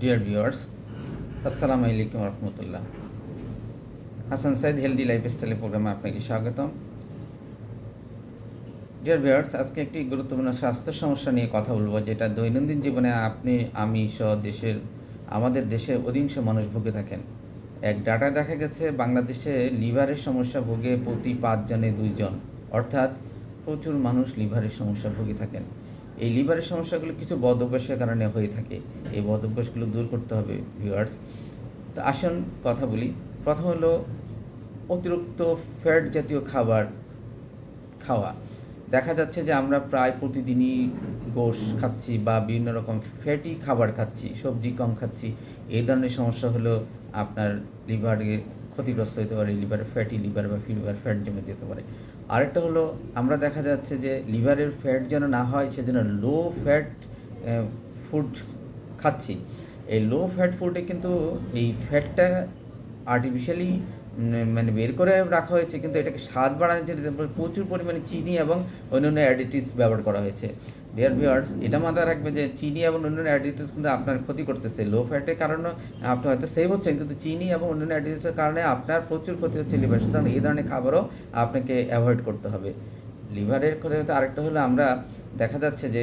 Deer viewers আসসালামু আলাইকুম Rahmatullah Hasan Saeed healthy lifestyle প্রোগ্রামে আপনাকে স্বাগতম। ডিয়ার ভিউয়ার্স আজকে একটি গুরুত্বপূর্ণ স্বাস্থ্য সমস্যা নিয়ে কথা বলব, যেটা দৈনন্দিন জীবনে আপনি, আমি সহ দেশের, আমাদের দেশে অধিকাংশ মানুষ ভুগে থাকেন। এক ডাটা দেখা গেছে, বাংলাদেশে লিভারের সমস্যা ভুগে প্রতি পাঁচজনে দুইজন, অর্থাৎ প্রচুর মানুষ লিভারের সমস্যা ভুগে থাকেন। এই লিভারের সমস্যাগুলো কিছু বদ অভ্যাসের কারণে হয়ে থাকে। এই বদ অভ্যাসগুলো দূর করতে হবে ভিউয়ার্স তো আসুন কথা বলি। প্রথম হলো অতিরিক্ত ফ্যাট জাতীয় খাবার খাওয়া। দেখা যাচ্ছে যে আমরা প্রায় প্রতিদিনই গোশ খাচ্ছি বা বিভিন্ন রকম ফ্যাটি খাবার খাচ্ছি, সবজি কম খাচ্ছি। এই ধরনের সমস্যা হলো আপনার লিভারে ক্ষতিগ্রস্ত হতে পারে, লিভারে ফ্যাটি লিভার বা ফিভার ফ্যাট জমে যেতে পারে। আরেকটা হলো, আমরা দেখা যাচ্ছে যে লিভারের ফ্যাট যেন না হয়, সেজন্য লো ফ্যাট ফুড খাচ্ছি। এই লো ফ্যাট ফুডে কিন্তু এই ফ্যাটটা আর্টিফিশিয়ালি মানে বের করে রাখা হয়েছে, কিন্তু এটাকে স্বাদ বাড়ানোর জন্য প্রচুর পরিমাণে চিনি এবং অন্যান্য অ্যাডিটিভস ব্যবহার করা হয়েছে। ডিয়ার ভিউয়ার্স এটা মাথায় রাখবে যে চিনি এবং অন্যান্য অ্যাডিটিভস কিন্তু আপনার ক্ষতি করতেছে। লো ফ্যাটের কারণে আপনি হয়তো সেভ হচ্ছেন, কিন্তু চিনি এবং অন্যান্য অ্যাডিটিভসের কারণে আপনার প্রচুর ক্ষতি হচ্ছে লিভার সুতরাং এই ধরনের খাবারও আপনাকে অ্যাভয়েড করতে হবে। লিভারের করে হয়তো আরেকটা হলো আমরা দেখা যাচ্ছে যে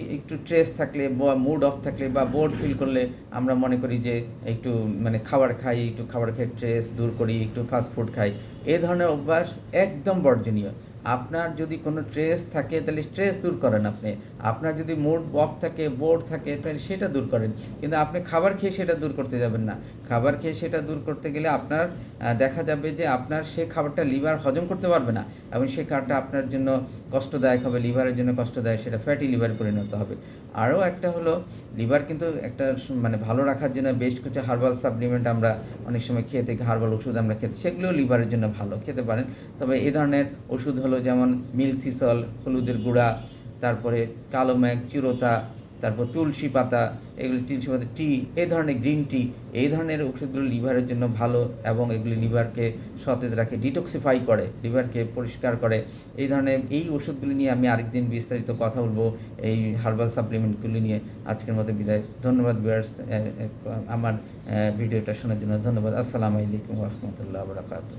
একটু স্ট্রেস থাকলে বা মুড অফ থাকলে বা বোর্ড ফিল করলে আমরা মনে করি যে একটু মানে খাবার খাই, একটু খাবার খেয়ে স্ট্রেস দূর করি, একটু ফাস্ট ফুড খাই। এই ধরনের অভ্যাস একদম বর্জনীয়। আপনার যদি কোনো স্ট্রেস থাকে তাহলে স্ট্রেস দূর করেন আপনি। আপনার যদি মুড অফ থাকে বোর্ড থাকে তাহলে সেটা দূর করেন। কিন্তু আপনি খাবার খেয়ে সেটা দূর করতে যাবেন না। খাবার খেয়ে সেটা দূর করতে গেলে আপনার দেখা যাবে যে আপনার সে খাবারটা লিভার হজম করতে পারবে না। এবং সেই খাবারটা আপনার জন্য কষ্টদায়ক হবে লিভারের জন্য কষ্টদায়ক, সেটা ফ্যাটি লিভারে পরিণত হবে। আরও একটা হলো, লিভার কিন্তু একটা মানে ভালো রাখার জন্য বেশ কিছু হার্বাল সাপ্লিমেন্ট আমরা অনেক সময় খেয়ে থাকি হার্বাল ওষুধ আমরা খেতে, সেগুলো লিভারের জন্য ভালো, খেতে পারেন। তবে এ ধরনের ওষুধ হলো যেমন মিলথিসল হলুদের গুঁড়া, তারপরে কালো ম্যাগ, চিরতা তারপর তুলসী পাতা, এগুলি তুলসী পাতা টি এই ধরনের গ্রিন টি এই ধরনের ওষুধগুলো লিভারের জন্য ভালো এবং এগুলি লিভারকে সতেজ রাখে ডিটক্সিফাই করে, লিভারকে পরিষ্কার করে। এই ধরনের, এই ওষুধগুলি নিয়ে আমি আরেকদিন বিস্তারিত কথা বলব, এই হার্বাল সাপ্লিমেন্টগুলি নিয়ে। আজকের মতো বিদায়। ধন্যবাদ বিয়ার্স আমার ভিডিওটা শোনার জন্য ধন্যবাদ। আসসালামু আলাইকুম রহমতুল্লাহ বরাকাতু